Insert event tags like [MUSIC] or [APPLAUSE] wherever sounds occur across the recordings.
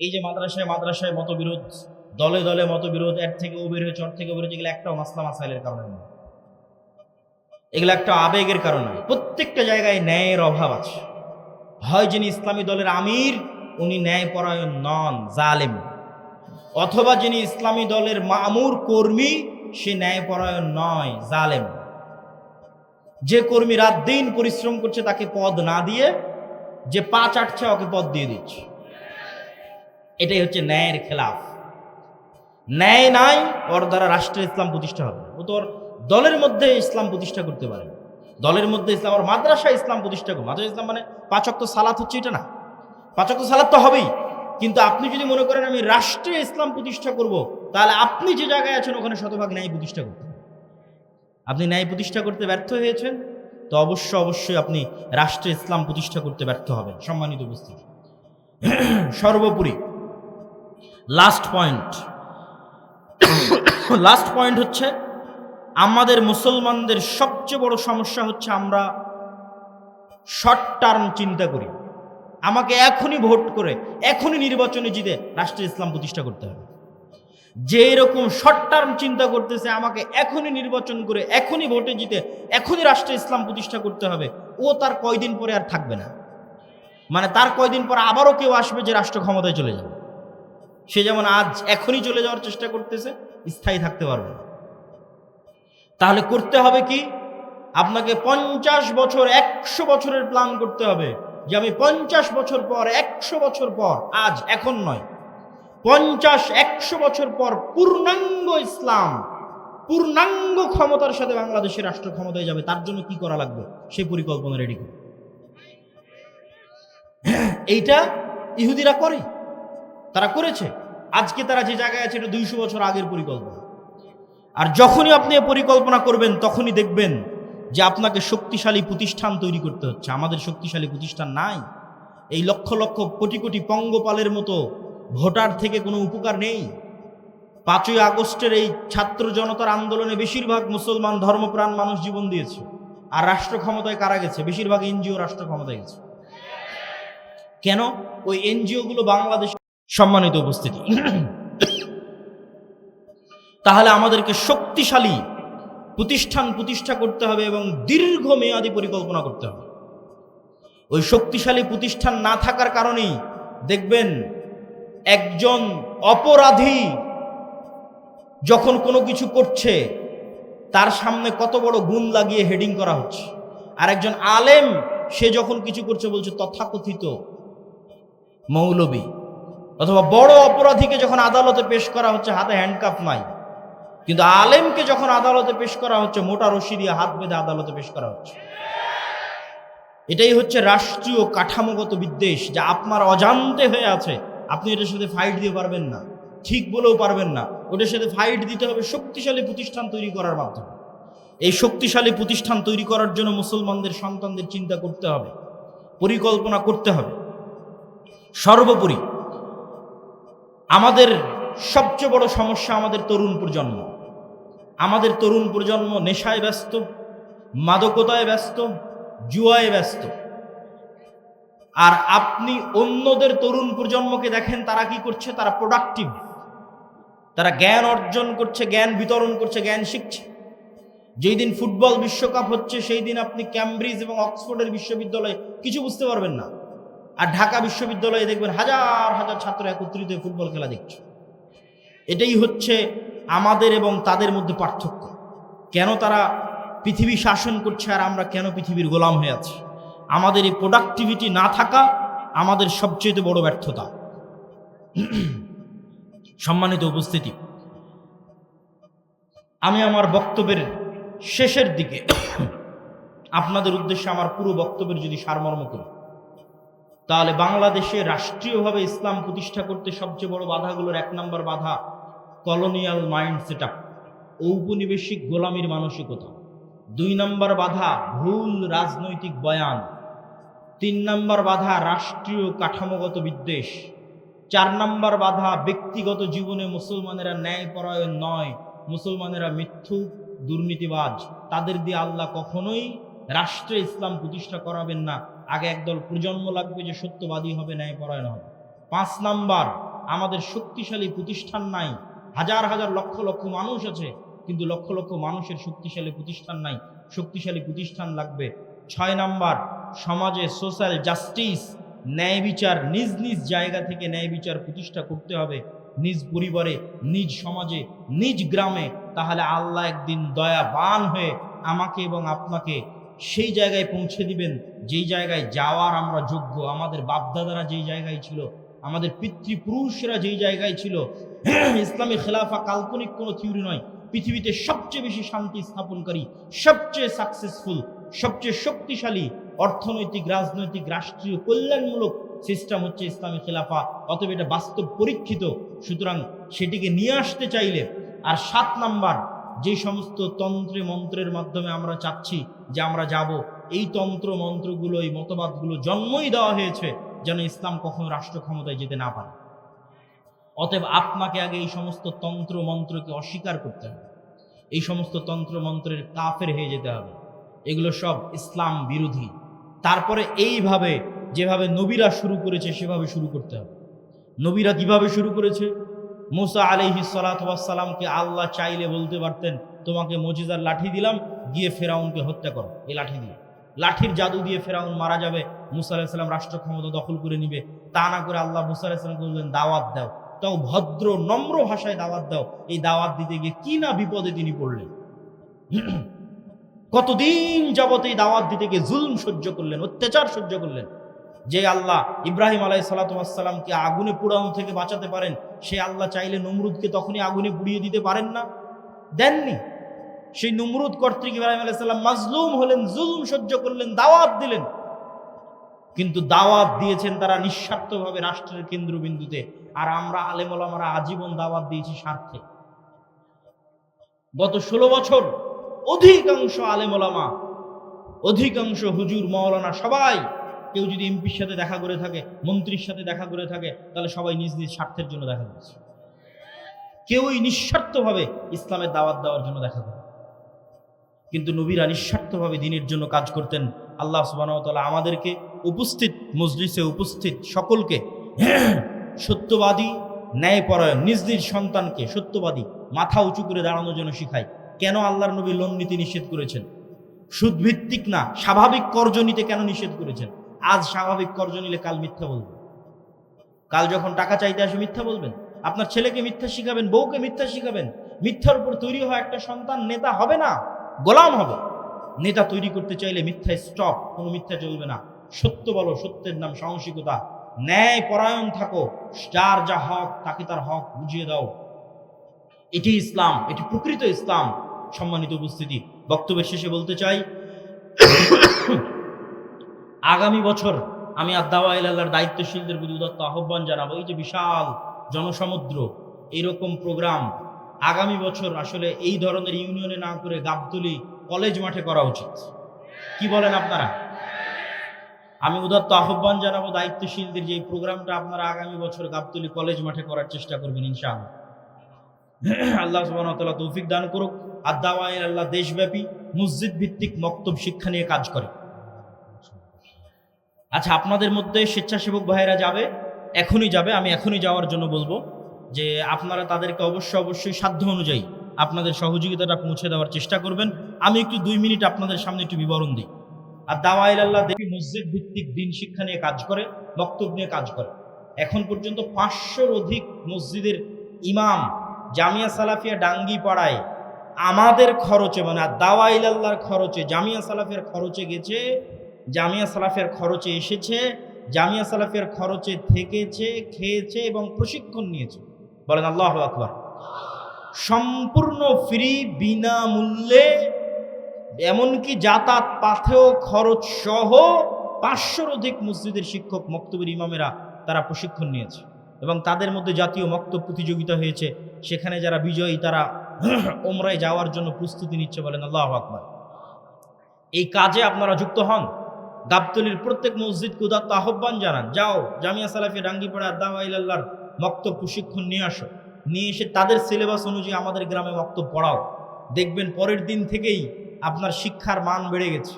এই যে মাদ্রাসায় মাদ্রাসায় মতবিরোধ, দলে দলে মতবিরোধ, এর থেকে ও বের হয়েছে ওর থেকে বের এগুলো একটাও মাসলা মাসাইলের কারণে নয়। এগুলো একটা আবেগের কারণে প্রত্যেকটা জায়গায় ন্যায়ের অভাব আছে। হয় যিনি ইসলামী দলের আমির, উনি ন্যায়পরায়ণ নন, জালেম। অথবা যিনি ইসলামী দলের মামুর কর্মী, সে ন্যায়পরায়ণ নয়, জালেম। যে কর্মী রাত দিন পরিশ্রম করছে, তাকে পদ না দিয়ে, যে পা চাটছে, ওকে পদ দিয়ে দিচ্ছে। এটাই হচ্ছে ন্যায়ের খেলাফ। ন্যায় নাই ওর দ্বারা রাষ্ট্রের ইসলাম প্রতিষ্ঠা হবে। ও তোর দলের মধ্যে ইসলাম প্রতিষ্ঠা করতে পারে। দলের মধ্যে ইসলাম আর মাদ্রাসা ইসলাম প্রতিষ্ঠা করবে। মাদ্রাসা ইসলাম মানে পাচক তো সালাত হচ্ছে এটা না। পাচক তো সালাত তো হবেই। কিন্তু আপনি যদি মনে করেন, আমি রাষ্ট্রে ইসলাম প্রতিষ্ঠা করব, তাহলে আপনি যে জায়গায় আছেন, ওখানে শতভাগ ন্যায় প্রতিষ্ঠা করতে। আপনি ন্যায় প্রতিষ্ঠা করতে ব্যর্থ হয়েছেন, তো অবশ্য অবশ্যই আপনি রাষ্ট্রে ইসলাম প্রতিষ্ঠা করতে ব্যর্থ হবেন। সম্মানিত উপস্থিতি। [CLEARS THROAT] সর্বোপরি লাস্ট পয়েন্ট লাস্ট পয়েন্ট হচ্ছে, আমাদের মুসলমানদের সবচেয়ে বড় সমস্যা হচ্ছে আমরা শর্ট টার্ম চিন্তা করি। আমাকে এখনই ভোট করে, এখনই নির্বাচনে জিতে রাষ্ট্রের ইসলাম প্রতিষ্ঠা করতে হবে। যে এরকম শর্ট টার্ম চিন্তা করতেছে, আমাকে এখনই নির্বাচন করে, এখনই ভোটে জিতে, এখনই রাষ্ট্রে ইসলাম প্রতিষ্ঠা করতে হবে, ও তার কয়দিন পরে আর থাকবে না। মানে তার কয়দিন পর আবারও কেউ আসবে যে রাষ্ট্র ক্ষমতায় চলে যাবে। সে যেমন আজ এখনই চলে যাওয়ার চেষ্টা করতেছে, স্থায়ী থাকতে পারবে না। তাহলে করতে হবে কি? আপনাকে পঞ্চাশ বছর, একশো বছরের প্ল্যান করতে হবে যে আমি পঞ্চাশ বছর পর, একশো বছর পর, আজ, এখন নয়। পঞ্চাশ, একশো বছর পর পূর্ণাঙ্গ ইসলাম, পূর্ণাঙ্গ ক্ষমতার সাথে বাংলাদেশের রাষ্ট্র ক্ষমতায় যাবে, তার জন্য কি করা লাগবে? সেই পরিকল্পনা রেডি করুন। এইটা ইহুদিরা করে। তারা করেছে। আজকে তারা যে জায়গায় আছে, এটা দুইশো বছর আগের পরিকল্পনা। আর যখনই আপনি পরিকল্পনা করবেন, তখনই দেখবেন যে আপনাকে শক্তিশালী প্রতিষ্ঠান তৈরি করতে হচ্ছে। আমাদের শক্তিশালী প্রতিষ্ঠান নাই। এই লক্ষ লক্ষ কোটি কোটি পঙ্গপালের মতো ভোটার থেকে কোনো উপকার নেই। পাঁচই আগস্টের এই ছাত্র জনতার আন্দোলনে বেশিরভাগ মুসলমান ধর্মপ্রাণ মানুষ জীবন দিয়েছে। আর রাষ্ট্র ক্ষমতায় কারা গেছে? বেশিরভাগ এনজিও রাষ্ট্র ক্ষমতায় গেছে। কেন? ওই এনজিওগুলো বাংলাদেশ সম্মানিত উপস্থিতি। তাহলে আমাদেরকে শক্তিশালী প্রতিষ্ঠান প্রতিষ্ঠা করতে হবে এবং দীর্ঘমেয়াদী পরিকল্পনা করতে হবে। ওই শক্তিশালী প্রতিষ্ঠান না থাকার কারণেই দেখবেন একজন অপরাধী যখন কোনো কিছু করছে, তার সামনে কত বড় গুণ লাগিয়ে হেডিং করা হচ্ছে। আর একজন আলেম, সে যখন কিছু করছে বলছে, তথাকথিত মৌলবী। অথবা বড় অপরাধীকে যখন আদালতে পেশ করা হচ্ছে, হাতে হ্যান্ডকাফ নাই। কিন্তু আলেমকে যখন আদালতে পেশ করা হচ্ছে, মোটা রশি দিয়ে হাত বেঁধে আদালতে পেশ করা হচ্ছে। এটাই হচ্ছে রাষ্ট্রীয় কাঠামোগত বিদ্বেষ যা আপনার অজান্তে হয়ে আছে। আপনি এটার সাথে ফাইট দিয়ে পারবেন না। ঠিক বলেও পারবেন না। ওটার সাথে ফাইট দিতে হবে শক্তিশালী প্রতিষ্ঠান তৈরি করার মাধ্যমে। এই শক্তিশালী প্রতিষ্ঠান তৈরি করার জন্য মুসলমানদের সন্তানদের চিন্তা করতে হবে। পরিকল্পনা করতে হবে। সর্বোপরি আমাদের সবচেয়ে বড় সমস্যা আমাদের তরুণ প্রজন্ম। আমাদের তরুণ প্রজন্ম নেশায় ব্যস্ত, মাদকতায় ব্যস্ত, জুয়ায় ব্যস্ত। আর আপনি অন্যদের তরুণ প্রজন্মকে দেখেন, তারা কি করছে? তারা প্রোডাক্টিভ তারা জ্ঞান অর্জন করছে, জ্ঞান বিতরণ করছে, জ্ঞান শিখছে। যেই দিন ফুটবল বিশ্বকাপ হচ্ছে, সেই দিন আপনি ক্যামব্রিজ এবং অক্সফোর্ডের বিশ্ববিদ্যালয়ে কিছু বুঝতে পারবেন না। আর ঢাকা বিশ্ববিদ্যালয়ে দেখবেন হাজার হাজার ছাত্র একত্রিত হয়ে ফুটবল খেলা দেখছে। এটাই হচ্ছে আমাদের এবং তাদের মধ্যে পার্থক্য। কেন তারা পৃথিবী শাসন করছে আর আমরা কেন পৃথিবীর গোলাম হয়ে আছি? আমাদের এই প্রোডাক্টিভিটি না থাকা আমাদের সবচেয়ে বড় ব্যর্থতা। সম্মানিত উপস্থিতি, আমি আমার বক্তব্যের শেষের দিকে আপনাদের উদ্দেশ্যে আমার পুরো বক্তব্যের যদি সারমর্ম করি তাহলে বাংলাদেশে রাষ্ট্রীয়ভাবে ইসলাম প্রতিষ্ঠা করতে সবচেয়ে বড় বাধাগুলোর এক নম্বর বাধা কলোনিয়াল মাইন্ড সেট আপ ঔপনিবেশিক গোলামির মানসিকতা। দুই নম্বর বাধা ভুল রাজনৈতিক বয়ান। তিন নম্বর বাধা রাষ্ট্রীয় কাঠামোগত বিদ্বেষ। চার নম্বর বাধা ব্যক্তিগত জীবনে মুসলমানেরা ন্যায়পরায়ণ নয়, মুসলমানেরা মিথ্যুক, দুর্নীতিবাজ। তাদের দিয়ে আল্লাহ কখনোই রাষ্ট্রে ইসলাম প্রতিষ্ঠা করাবেন না। আগে একদল প্রজন্ম লাগবে যে সত্যবাদী হবে, ন্যায়পরায়ণ হবে। পাঁচ নাম্বার, আমাদের শক্তিশালী প্রতিষ্ঠান নাই। হাজার হাজার লক্ষ লক্ষ মানুষ আছে, কিন্তু লক্ষ লক্ষ মানুষের শক্তিশালী প্রতিষ্ঠান নাই। শক্তিশালী প্রতিষ্ঠান লাগবে। ছয় নাম্বার, সমাজে সোশ্যাল জাস্টিস, ন্যায় বিচার, নিজ নিজ জায়গা থেকে ন্যায় বিচার প্রতিষ্ঠা করতে হবে। নিজ পরিবারে, নিজ সমাজে, নিজ গ্রামে। তাহলে আল্লাহ একদিন দয়াবান হয়ে আমাকে এবং আপনাকে সেই জায়গায় পৌঁছে দিবেন, যেই জায়গায় যাওয়ার আমরা যোগ্য। আমাদের বাপদাদারা যেই জায়গায় ছিল, আমাদের পিতৃপুরুষরা যেই জায়গায় ছিল, ইসলামী খেলাফা কাল্পনিক কোনো থিওরি নয়। পৃথিবীতে সবচেয়ে বেশি শান্তি স্থাপনকারী, সবচেয়ে সাকসেসফুল সবচেয়ে শক্তিশালী অর্থনৈতিক, রাজনৈতিক, রাষ্ট্রীয় কল্যাণমূলক সিস্টেম হচ্ছে ইসলামী খেলাফা। অতএব এটা বাস্তব পরীক্ষিত। সুতরাং সেটিকে নিয়ে আসতে চাইলে আর সাত নাম্বার যে সমস্ত তন্ত্রে মন্ত্রের মাধ্যমে আমরা চাচ্ছি যে আমরা যাব, এই তন্ত্র মন্ত্রগুলো, এই মতবাদগুলো জন্মই দেওয়া হয়েছে যেন ইসলাম কখনো রাষ্ট্র ক্ষমতায় যেতে না পারে। অতএব আপনাকে আগে এই সমস্ত তন্ত্র মন্ত্রকে অস্বীকার করতে হবে। এই সমস্ত তন্ত্র মন্ত্রের কাফের হয়ে যেতে হবে। এগুলো সব ইসলাম বিরোধী। তারপরে এইভাবে, যেভাবে নবীরা শুরু করেছে, সেভাবে শুরু করতে হবে। নবীরা কীভাবে শুরু করেছে? মুসা আলহি সালাতামকে আল্লাহ চাইলে বলতে পারতেন, তোমাকে মজিদার লাঠি দিলাম, গিয়ে ফেরাউনকে হত্যা করো। এই লাঠি দিয়ে। লাঠির জাদু দিয়ে ফেরাউন মারা যাবে, মুসা আলাহিসাল্লাম রাষ্ট্র ক্ষমতা দখল করে নিবে। তা না করে আল্লাহ মুসা আলাহিসাল্লামকে বললেন, দাওয়াত দাও। তাও ভদ্র, নম্র ভাষায় দাওয়াত দাও। এই দাওয়াত দিতে গিয়ে কি না বিপদে তিনি পড়লেন। [CLEARS THROAT] কতদিন যাবত এই দাওয়াত দিতে গিয়ে জুলম সহ্য করলেন, অত্যাচার সহ্য করলেন। যে আল্লাহ ইব্রাহিম আলাই সালাতামকে আগুনে পোড়ানো থেকে বাঁচাতে পারেন, সে আল্লাহ চাইলে নমরুদকে তখনই আগুনে পুড়িয়ে দিতে পারেন না। দেননি। সেই নমরুদ কর্তৃক ইব্রাহিম আলাইসাল্লাম মাজলুম হলেন, জুলুম সহ্য করলেন, দাওয়াত দিলেন। কিন্তু দাওয়াত দিয়েছেন তারা নিঃস্বার্থভাবে রাষ্ট্রের কেন্দ্রবিন্দুতে। আর আমরা আলেমলামারা আজীবন দাওয়াত দিয়েছি স্বার্থে। গত ষোলো বছর অধিকাংশ আলেমলামা, অধিকাংশ হুজুর মৌলানা সবাই কেউ যদি এমপির সাথে দেখা করে থাকে, মন্ত্রীর সাথে দেখা করে থাকে, তাহলে সবাই নিজ নিজ স্বার্থের জন্য দেখা করছে। কেউই নিঃস্বার্থভাবে ইসলামের দাওয়াত দেওয়ার জন্য দেখা করে। কিন্তু নবীরা নিঃস্বার্থভাবে দিনের জন্য কাজ করতেন। আল্লাহ সুবাহতাল্লাহ আমাদেরকে উপস্থিত, মজলিসে উপস্থিত সকলকে সত্যবাদী, ন্যায়পরায়ণ, নিজ নিজ সন্তানকে সত্যবাদী, মাথা উঁচু করে দাঁড়ানোর জন্য শিখায়। কেন আল্লাহর নবী লোন নীতি নিষেধ করেছেন? সুদভিত্তিক না, স্বাভাবিক কর্জ নিতে কেন নিষেধ করেছেন? আজ স্বাভাবিক কর্জ নিলে কাল মিথ্যা বলবেন কাল যখন টাকা চাইতে আসে মিথ্যা বলবেন। আপনার ছেলেকে মিথ্যা শিখাবেন, বউকে মিথ্যা শিখাবেন। মিথ্যার উপর তৈরি হওয়া একটা সন্তান নেতা হবে না, গোলাম হবে। নেতা তৈরি করতে চাইলে মিথ্যা স্টপ কোনো মিথ্যা চলবে না। সত্য বলো, সত্যের নাম সাহসিকতা। ন্যায় পরায়ণ থাকো, যার যা হক, তাকে তার হক বুঝিয়ে দাও। এটি ইসলাম, এটি প্রকৃত ইসলাম। সম্মানিত উপস্থিতি, বক্তব্যের শেষে বলতে চাই আগামী বছর আমি আদাওয়া আল্লাহর দায়িত্বশীলদের প্রতি আহ্বান জানাব। এই যে বিশাল জনসমুদ্র এইরকম প্রোগ্রাম আগামী বছর আসলে এই ধরনের ইউনিয়নে না করে গাবতলি কলেজ মাঠে করা উচিত। কি বলেন আপনারা? আমি উদাত্ত আহ্বান জানাব দায়িত্বশীলদের যে প্রোগ্রামটা আপনারা আগামী বছর গাবতলি কলেজ মাঠে করার চেষ্টা করবেন ইনশাআল্লাহ। আল্লাহ সুবাহ তৌফিক দান করুক। আদাওয়াইল আল্লাহ দেশব্যাপী মসজিদ ভিত্তিক মক্তব শিক্ষা নিয়ে কাজ করে। আচ্ছা আপনাদের মধ্যে স্বেচ্ছাসেবক ভাইয়েরা যাবে? এখনই যাবে, আমি এখনই যাওয়ার জন্য বলব যে আপনারা তাদেরকে অবশ্যই অবশ্যই সাধ্য অনুযায়ী আপনাদের সহযোগিতাটা পৌঁছে দেওয়ার চেষ্টা করবেন। আমি একটু দুই মিনিট আপনাদের সামনে একটু বিবরণ দিই। আর দাওয়াইল আল্লাহ দেবী মসজিদ ভিত্তিক দিন শিক্ষা নিয়ে কাজ করে, বক্তব্য নিয়ে কাজ করে। এখন পর্যন্ত পাঁচশোর অধিক মসজিদের ইমাম জামিয়া সালাফিয়া ডাঙ্গি পাড়ায় আমাদের খরচে মানে দাওয়াইল আল্লাহর খরচে, জামিয়া সালাফিয়ার খরচে গেছে জামিয়া সালাফের খরচে এসেছে, জামিয়া সালাফের খরচে থেকেছে, খেয়েছে এবং প্রশিক্ষণ নিয়েছে। বলেন আল্লাহ আকবর। সম্পূর্ণ ফ্রি, বিনামূল্যে, এমনকি যাতায়াত পাথেও খরচ সহ পাঁচশোর অধিক মসজিদের শিক্ষক মক্তবের ইমামেরা তারা প্রশিক্ষণ নিয়েছে এবং তাদের মধ্যে জাতীয় মক্তব প্রতিযোগিতা হয়েছে। সেখানে যারা বিজয়ী, তারা ওমরায় যাওয়ার জন্য প্রস্তুতি নিচ্ছে বলেন আল্লাহ আকবর। এই কাজে আপনারা যুক্ত হন। গাবতলির প্রত্যেক মসজিদকে উদাত্ত আহ্বান জানান, যাও, জামিয়া সালাফি ডাঙ্গিপাড়া আদাওয়াইল্লাহর মক্তব প্রশিক্ষণ নিয়ে আসো। নিয়ে এসে তাদের সিলেবাস অনুযায়ী আমাদের গ্রামে মক্তব পড়াও। দেখবেন পরের দিন থেকেই আপনার শিক্ষার মান বেড়ে গেছে।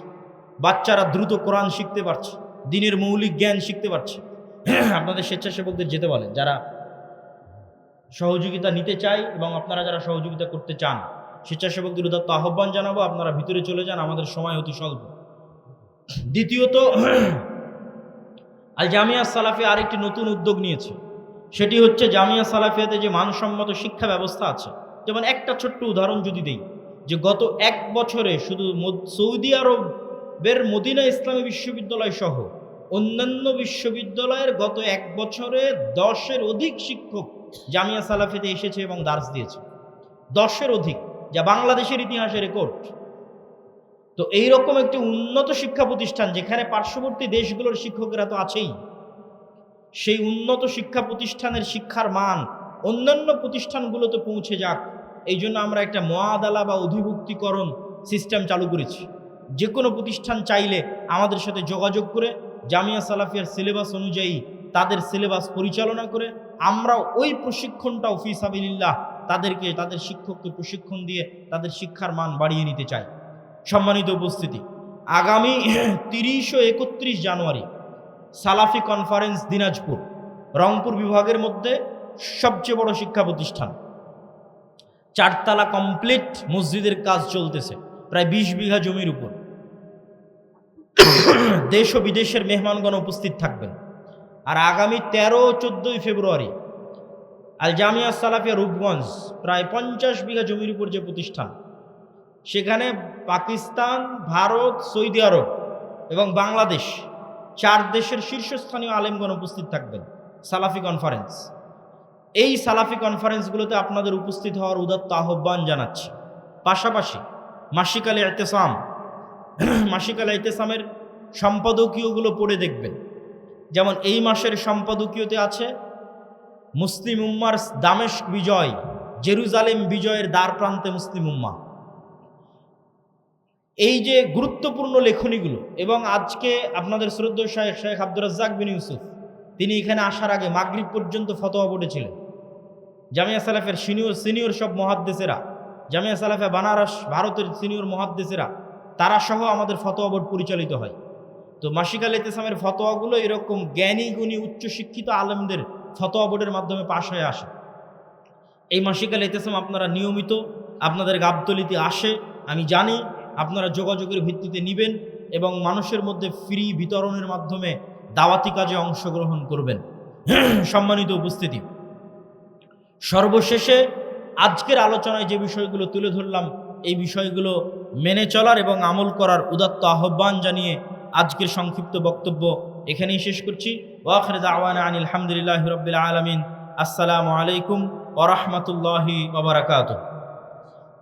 বাচ্চারা দ্রুত কোরআন শিখতে পারছে, দিনের মৌলিক জ্ঞান শিখতে পারছে। [CLEARS THROAT] আপনাদের স্বেচ্ছাসেবকদের যেতে বলেন যারা সহযোগিতা নিতে চাই এবং আপনারা যারা সহযোগিতা করতে চান, স্বেচ্ছাসেবকদের উদাত্ত আহ্বান জানাব, আপনারা ভিতরে চলে যান, আমাদের সময় অতি স্বল্প। দ্বিতীয়ত [CLEARS THROAT] আল জামিয়া সালাফিয়া আরেকটি নতুন উদ্যোগ নিয়েছে। সেটি হচ্ছে জামিয়া সালাফিয়াতে যে মানসম্মত শিক্ষা ব্যবস্থা আছে। যেমন একটা ছোট্ট উদাহরণ যদি দেই, যে গত এক বছরে শুধু সৌদি আরবের মদিনা ইসলামী বিশ্ববিদ্যালয় সহ অন্যান্য বিশ্ববিদ্যালয়ের গত এক বছরে দশের অধিক শিক্ষক জামিয়া সালাফিতে এসেছে এবং দার্স দিয়েছে। দশের অধিক, যা বাংলাদেশের ইতিহাসে রেকর্ড। তো এইরকম একটি উন্নত শিক্ষা প্রতিষ্ঠান যেখানে পার্শ্ববর্তী দেশগুলোর শিক্ষকেরা তো আছেই, সেই উন্নত শিক্ষা প্রতিষ্ঠানের শিক্ষার মান অন্যান্য প্রতিষ্ঠানগুলোতে পৌঁছে যাক এই জন্য আমরা একটা মহাদালা বা অধিভুক্তিকরণ সিস্টেম চালু করেছি। যে কোনো প্রতিষ্ঠান চাইলে আমাদের সাথে যোগাযোগ করে, জামিয়া সালাফিয়ার সিলেবাস অনুযায়ী তাদের সিলেবাস পরিচালনা করে, আমরা ওই প্রশিক্ষণটা অফিস আবিল্লাহ তাদেরকে, তাদের শিক্ষককে প্রশিক্ষণ দিয়ে তাদের শিক্ষার মান বাড়িয়ে নিতে চাই। সম্মানিত উপস্থিতি। আগামী [CLEARS THROAT] তিরিশ ও একত্রিশ জানুয়ারি সালাফি কনফারেন্স দিনাজপুর, রংপুর বিভাগের মধ্যে সবচেয়ে বড় শিক্ষা প্রতিষ্ঠান। চারতলা কমপ্লিট মসজিদের কাজ চলতেছে, প্রায় বিশ বিঘা জমির উপর। [CLEARS THROAT] দেশ ও বিদেশের মেহমানগণ উপস্থিত থাকবেন। আর আগামী তেরো চোদ্দোই ফেব্রুয়ারি আল জামিয়া সালাফিয়া রূপগঞ্জ, প্রায় পঞ্চাশ বিঘা জমির উপর যে প্রতিষ্ঠান সেখানে পাকিস্তান, ভারত, সৌদি আরব এবং বাংলাদেশ চার দেশের শীর্ষস্থানীয় আলেমগণ উপস্থিত থাকবেন। সালাফি কনফারেন্স এই সালাফি কনফারেন্সগুলোতে আপনাদের উপস্থিত হওয়ার উদাত্ত আহ্বান জানাচ্ছি। পাশাপাশি মাসিক আলী এতেসাম মাসিক আলী এতেসামের সম্পাদকীয়গুলো পড়ে দেখবেন। যেমন এই মাসের সম্পাদকীয়তে আছে মুসলিম উম্মার দামেস্ক বিজয়, জেরুজালেম বিজয়ের দ্বার প্রান্তে মুসলিম উম্মা। এই যে গুরুত্বপূর্ণ লেখনীগুলো এবং আজকে আপনাদের শ্রদ্ধ শাহেখ শেখ আব্দুর রাজ্জাক বিন ইউসুফ, তিনি এখানে আসার আগে মাগরিব পর্যন্ত ফতোয়া পড়েছিলেন। জামিয়া সালাফের সিনিয়র সিনিয়র সব মহাদ্দেশেরা জামিয়া সালাফে বানারস ভারতের সিনিয়র মহাদ্দেশেরা তারা সহ আমাদের ফতোয়া বোর্ড পরিচালিত হয়। তো মাসিক আল ইতেসামের ফতোয়াগুলো এরকম জ্ঞানী, গুণী, উচ্চশিক্ষিত আলেমদের ফতোয়া বোর্ডের মাধ্যমে পাশ হয়ে আসে। এই মাসিক আল ইতেসাম আপনারা নিয়মিত আপনাদের গাবতলিতে আসে, আমি জানি আপনারা যোগাযোগের ভিত্তিতে নিবেন এবং মানুষের মধ্যে ফ্রি বিতরণের মাধ্যমে দাওয়াতি কাজে অংশগ্রহণ করবেন। [CLEARS THROAT] সম্মানিত উপস্থিতি, সর্বশেষে আজকের আলোচনায় যে বিষয়গুলো তুলে ধরলাম, এই বিষয়গুলো মেনে চলার এবং আমল করার উদাত্ত আহ্বান জানিয়ে আজকের সংক্ষিপ্ত বক্তব্য এখানেই শেষ করছি। ওয়াখরে দাওয়ানা আনিল হামদুলিল্লাহ রবিল আলমিন। আসসালামু আলাইকুম ওরহমতুল্লাহি ওবরাকাতুহ